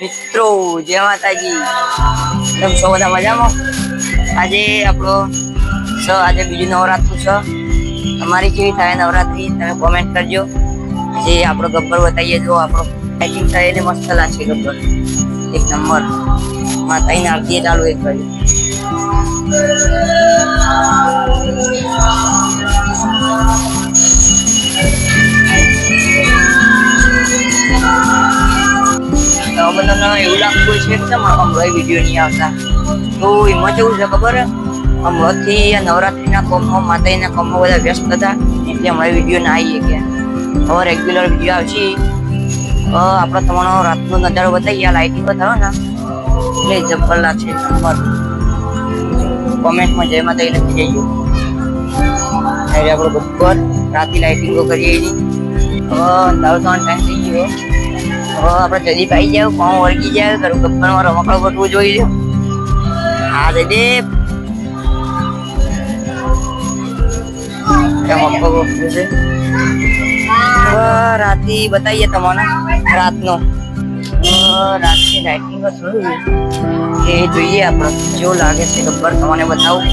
મિત્રો, જય માતાજી. તમે છો બધા મજામાં? આજે આપણો સ, આજે બીજું નવરાત્રું છે. તમારી કેવી થાય નવરાત્રી, તમે કોમેન્ટ કરજો. જે આપણો ગબ્બર બતાવીએ, જો આપણો પેકિંગ એને મસ્ત લાગશે ગબ્બર. એક નંબર. માતાજીની આરતી ચાલુ એક બાજુ તો બધાને એવું લાગતું છે કે તમારા હમણાં વીડિયો નહીં આવતા? તો એમાં કેવું છે ખબર? આમ આ નવરાત્રીના કોમમાં, માતાજીના કોમમાં બધા વ્યસ્ત હતા, એટલે અમારે વીડિયો ના આવીએ કે. હવે રેગ્યુલર વીડિયો આવશે. આપણે તમારો રાતનો નજારો બતાવીએ લાઇટિંગ બતાવો ને. એટલે જબ્બર લાગશે નંબર કોમેન્ટમાં જય માતાજી લખી જઈએ ત્યારે આપણે બપોર રાતની લાઇટિંગો કરીએ એની. હવે અંધારો થવાનો ટાઈમ થઈ ગયો. આપણે જલ્દી પાઈ જાવ કોણ વળગી જાય ઘરું ગપ્પાનો રમકડો ગોઠવું જોઈ લો હા, દે રમકડો ગોઠવું છે હવે બતાવીએ તમને, રાતનો. રાતની લાઇટિંગ એ જોઈએ આપણે, જો લાગે છે ગબ્બર તમને બતાવું.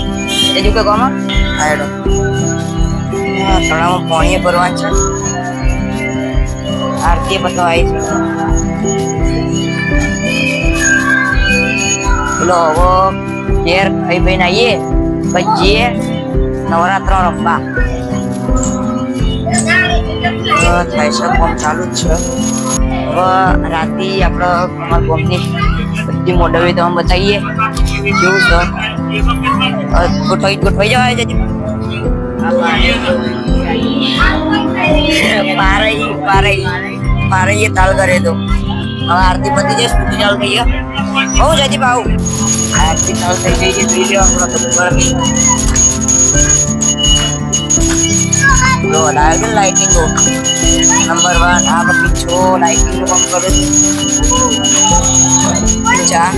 એ જો કે કોમાં? આયડો તળાવમાં પાણી ભરવાનું છે. આરતી બતાવાય છે પેલો હવે ઘેર ખાઈ પીને આવીએ. પછી નવરાત્ર રમવા. થાય છે, કોમ ચાલુ જ છે. હવે રાતે આપણે અમારા કોમની બધી મોડવી તમે બતાવીએ. કેવું છે? ગોઠવાઈ ગોઠવાઈ જવાય છે? પારઈ પારઈ પારઈ તાલ કરે તો. હવે આરતી પતી જાય, સ્કૂટી ચાલુ થઈ ગયો બહુ જતી ભાવ. આરતી ચાલુ થઈ ગઈ છે, જોઈ લો આપણો ગબ્બર બી લો લાગે લાઇટિંગ નંબર વન આ પછી છો લાઇટિંગનું કામ કરે. છે ચા.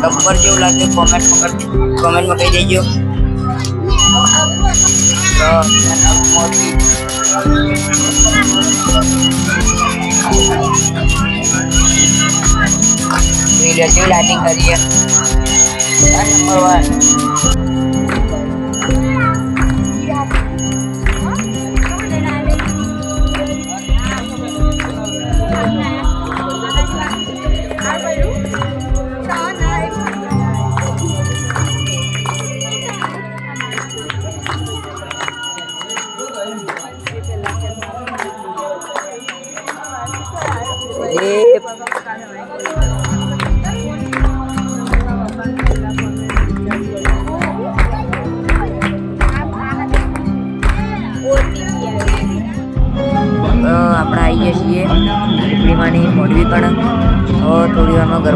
નંબર જેવું લાગે કોમેન્ટ કોમેન્ટમાં કહી દેજો. વીડિયો લાઇટિંગ કરીએ. નંબર વન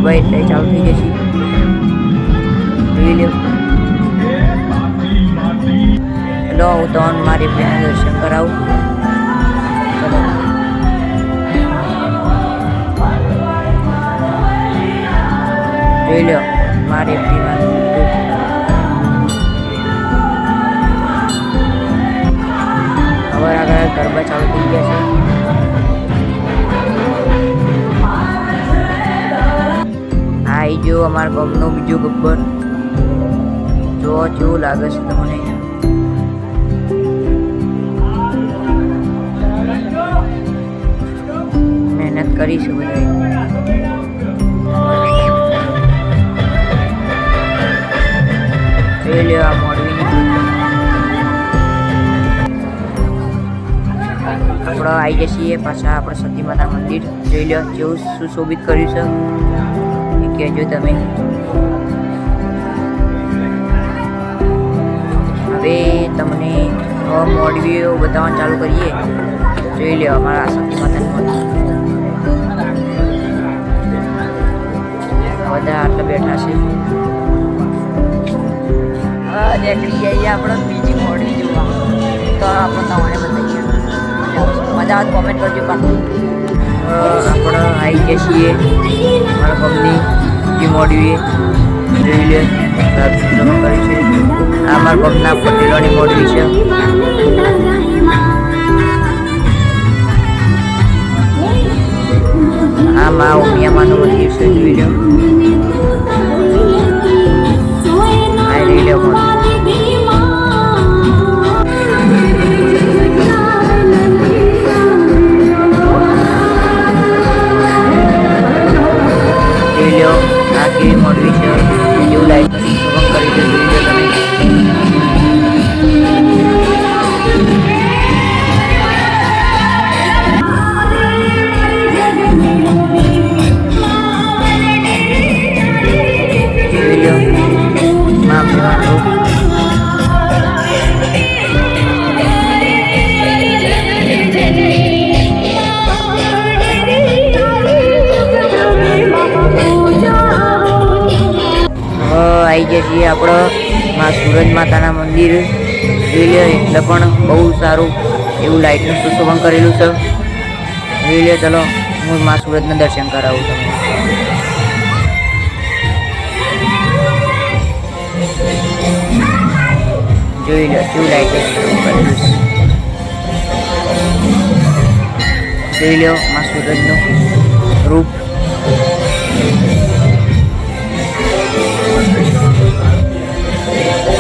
ગરબા એટલે ચાલુ થઈ જશે જોઈ લો. હેલો હું તમને મારી ફ્રેન્ડ દર્શન કરાવું. જોઈ લો, મારી જો બીજો ગબ્બર. જો કેવું લાગે છે તમને? મહેનત કરીશું બધા જોઈ લેવા આ મોડવીની આપણે આવી જઈએ પાછા આપણે સતી માતા મંદિર. જોઈ લો જેવું સુશોભિત કર્યું છે. કહેજો તમે. હવે તમને મોડવીઓ બતાવવાનું ચાલુ કરીએ. જોઈ લો અમારા શક્તિ માતાનું બધા આટલા બેઠા છે. નીકળી જઈએ આપણે બીજી મોડવી જોવા. તો આપણે તમારે બતાવીએ. મજા આવે કોમેન્ટ કરજો પાછું. આપણે આવી જઈએ છીએ. મારા की मोड़ी रेले सब जमा करे छे আমার কন্যা পটিলনি মোড়ি છે આ મા ઉમિયા માનું મોડી છે જોઈ લો 这 આપણે માં સુરજ માતાના મંદિર જોઈ લે, એટલે પણ બહુ સારું એવું લાઇટનું સુશોભન કરેલું છે. જોઈ લે, ચલો, હું માં સુરજના દર્શન કરાવું તમને. જોઈ લો, કેવું લાઇટિંગ કરેલું છે. જોઈ લો માં સુરજનું રૂપ.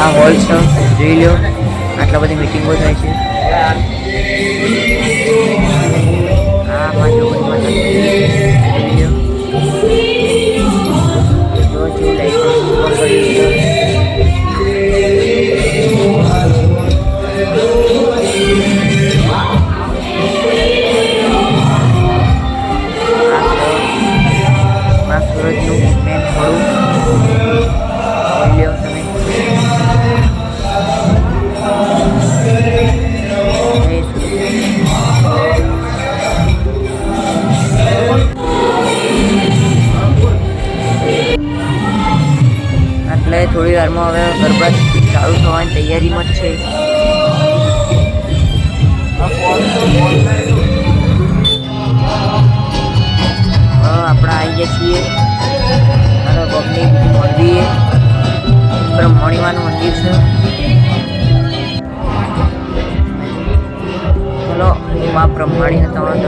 આ હોલ છે જોઈ લો આટલા બધી મિટિંગો થાય છે. આ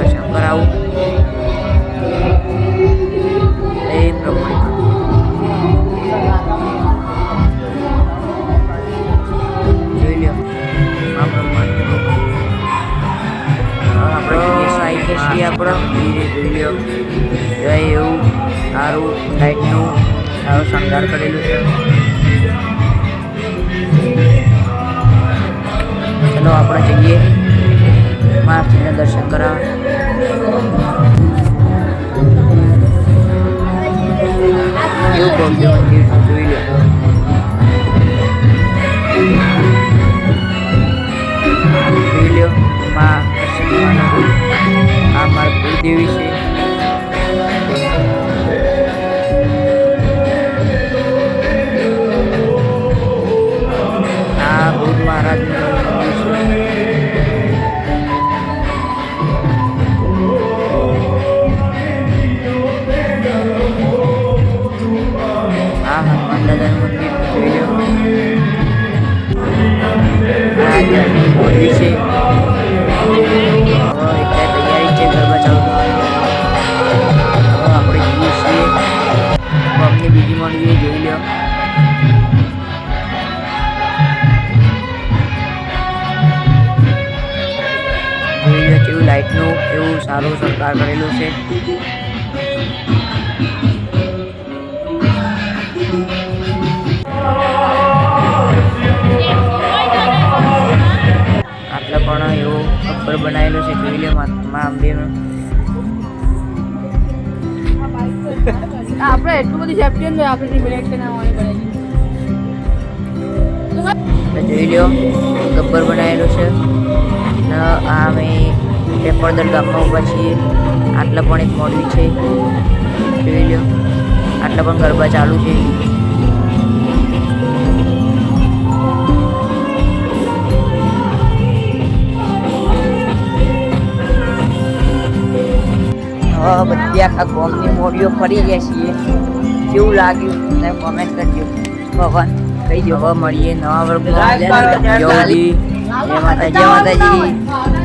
દર્શન કરાવું એ પ્રમાણે. જોઈ લ્યો. મા બ્રહ્માણી આપણે ધીરે જોઈ જય એવું. સારું લાઈટનું સારો શણગાર કરેલું છે. ચલો આપણે જઈએ. માતાજીને દર્શન કરાવવા. એવું ભવ્ય મંદિર સારું સરકાર કરેલું છે. આટલા પણ એવું અકબર બનાવેલું છે જોઈ લે મા અંબેનું આપણે એટલું બધી સેફ્ટી અંદર આપણે બ્રેક કે ના હોય પડે જોઈ લ્યો ગબ્બર બનાવેલો છે. ને આ અમે પેપરદર ગામમાં ઊભા છીએ. આટલા પણ એક મોડવી છે. જોઈ લો આટલા પણ ગરબા ચાલુ છે. હવે બધી આખા ગોમની મોડીઓ ફરી ગયા છીએ. કેવું લાગ્યું? તમે કોમેન્ટ કરજો. ભગવાન, કહી દો હવે મળીએ નવા વર્ગ જય માતાજી. જય માતાજી.